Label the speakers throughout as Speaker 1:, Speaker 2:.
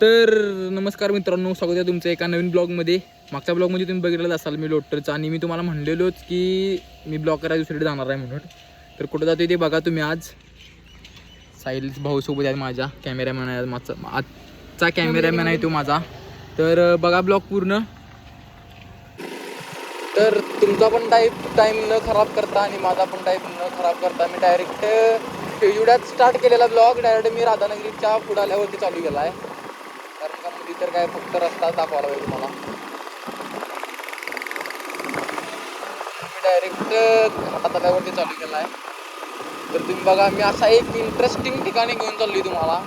Speaker 1: तर नमस्कार मित्रांनो स्वागत आहे तुमचं एका नवीन ब्लॉगमध्ये. मागच्या ब्लॉगमध्ये तुम्ही बघितलं असाल मी लोटरचा आणि मी तुम्हाला म्हणलेलोच की मी ब्लॉग करायला दुसरीकडे जाणार आहे म्हणून. तर कुठं जातो ते बघा तुम्ही आज. साहिल भाऊ सोबत आहे माझ्या कॅमेरामॅन आहे माझा. आजचा कॅमेरामॅन आहे तो माझा. तर बघा ब्लॉग पूर्ण. तर तुमचा पण टाईप टाईम न खराब करता आणि माझा पण टाईप न खराब करता मी डायरेक्ट एवढ्यात स्टार्ट केलेला ब्लॉग. डायरेक्ट मी राधानगरीच्या पुढाल्यावरती चालू केला आहे. तर काय फक्त रस्ता दाखवायला पाहिजे तुम्हाला. मी डायरेक्ट घाटात चालू केला आहे. तर तुम्ही बघा मी असा एक इंटरेस्टिंग ठिकाणी घेऊन चाललोय तुम्हाला.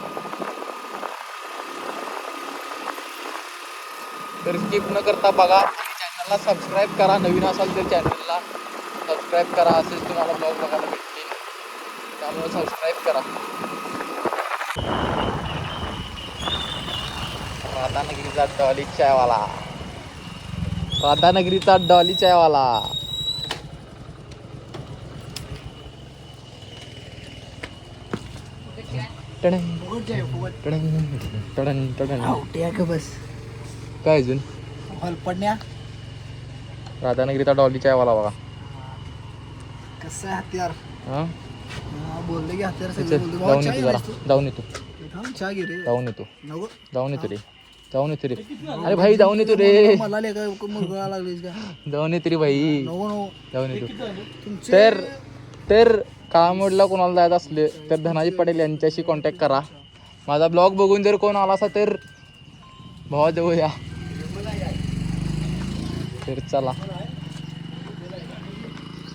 Speaker 1: तर स्किप न करता बघा चॅनलला सबस्क्राईब करा. नवीन असाल तर चॅनलला सबस्क्राईब करा. असेच तुम्हाला ब्लॉग बघायला भेटतील. त्यामुळे सबस्क्राईब करा. राधानगरीचा डॉली चायवाला. राधानगरीचा डॉली चायवाला.
Speaker 2: बस?
Speaker 1: काय अजून?
Speaker 2: हलपडण्या
Speaker 1: राधानगरीचा डॉली चायवाला बघा.
Speaker 2: कसं आहे हत्यार?
Speaker 1: हा?
Speaker 2: बोलले की हत्यार
Speaker 1: जाऊन येतो जाऊन येतो. जाऊन येतो. जाऊन येतो रे. जाऊन येतो रे अरे भाई जाऊन येतो रे.
Speaker 2: मला लेका मुलगा लागलीस का?
Speaker 1: जाऊन येतो रे भाई.
Speaker 2: नको नको
Speaker 1: जाऊन येतो
Speaker 2: तुमचे
Speaker 1: तर तर कामोडला कोणाला जायचं असले तर धनाजी पटेल यांच्याशी कॉन्टॅक्ट करा. माझा ब्लॉग बघून जर कोण आला असा तर भावा देऊ द्या तर चला.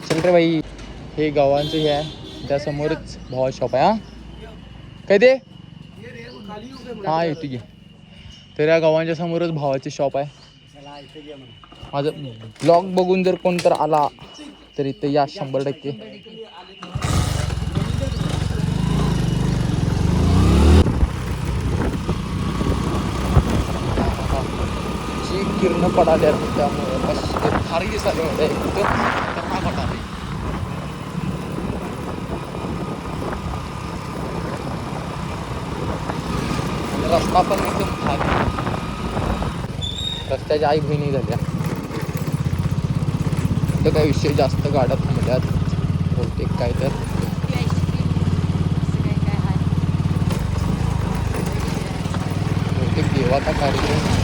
Speaker 1: चल रे भाई. हे गावांचं हे आहे. त्यासमोरच भावा शॉप आहे हा. काय ते? हा येतो की तर या गावांच्या समोरच भावाची शॉप आहे. माझं ब्लॉग बघून जर कोण तर आला तर इथं या शंभर टक्के. जी किरण पडाल्या त्यामुळे मस्त भारी दिसायला एकदम रस्ता पण एकदम खाली रस्त्याच्या आई बहिणी झाल्या. इथं काही विषय जास्त गाड्या थांबल्यात बहुतेक काय तर. बहुतेक देवाचा कार्यक्रम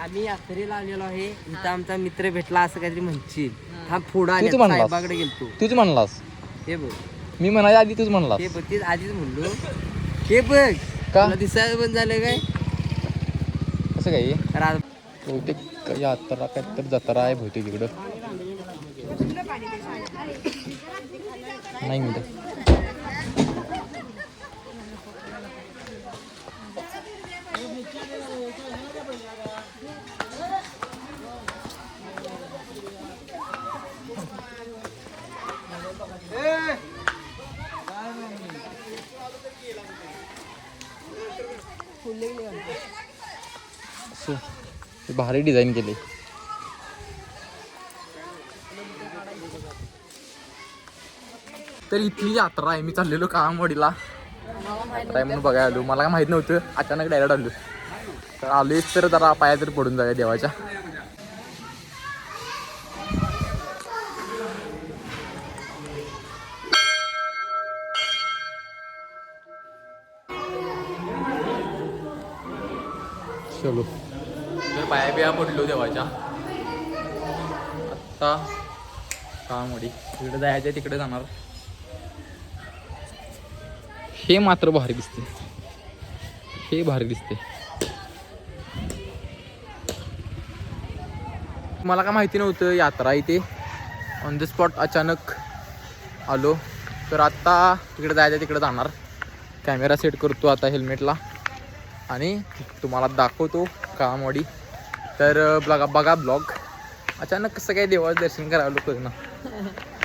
Speaker 3: आम्ही यात्रेला आलेलो आहे. इथं आमचा मित्र भेटला असं काहीतरी म्हणशील. हा. पुढं
Speaker 1: तूच
Speaker 3: आले
Speaker 1: म्हणलास.
Speaker 3: साहेबाकडे गेलतो.
Speaker 1: तूच म्हणलास.
Speaker 3: हे बघ.
Speaker 1: मी म्हणायच्या आधी तूच म्हणलास.
Speaker 3: हे बघ तेच आधीच म्हणलो. हे बघ.
Speaker 1: का?
Speaker 3: तुला दिसायला पण झालं काय?
Speaker 1: कसं काही?
Speaker 3: रा-
Speaker 1: बहुतेक यात्रा काय तर जत्रा आहे बहुतेक इकडं. नाही मिळत असं भारी डिझाईन केले. तर इथली यात्रा आहे मी चाललेलो कामवाडीला. यात्रा आहे म्हणून बघायला आलो. मला काय माहीत नव्हतं अचानक डायरेक्ट आलो. तर आलेच तर जरा पाया तरी पडून जाऊया देवाच्या. चलो. तर पाया बिया पडलो देवाच्या. आत्ता कामवाडी तिकडे जायचं तिकडे जाणार. हे मात्र भारी दिसते हे भारी दिसते मला काय माहिती नव्हतं यात्रा इथे. ऑन द स्पॉट अचानक आलो. तर आत्ता तिकडे जायचं तिकडे जाणार. कॅमेरा सेट करतो आता हेल्मेटला आणि तुम्हाला दाखवतो कामवाडी तर बघा बघा ब्लॉग. अचानक कसं काय देवाचं दर्शन करायला लोक ना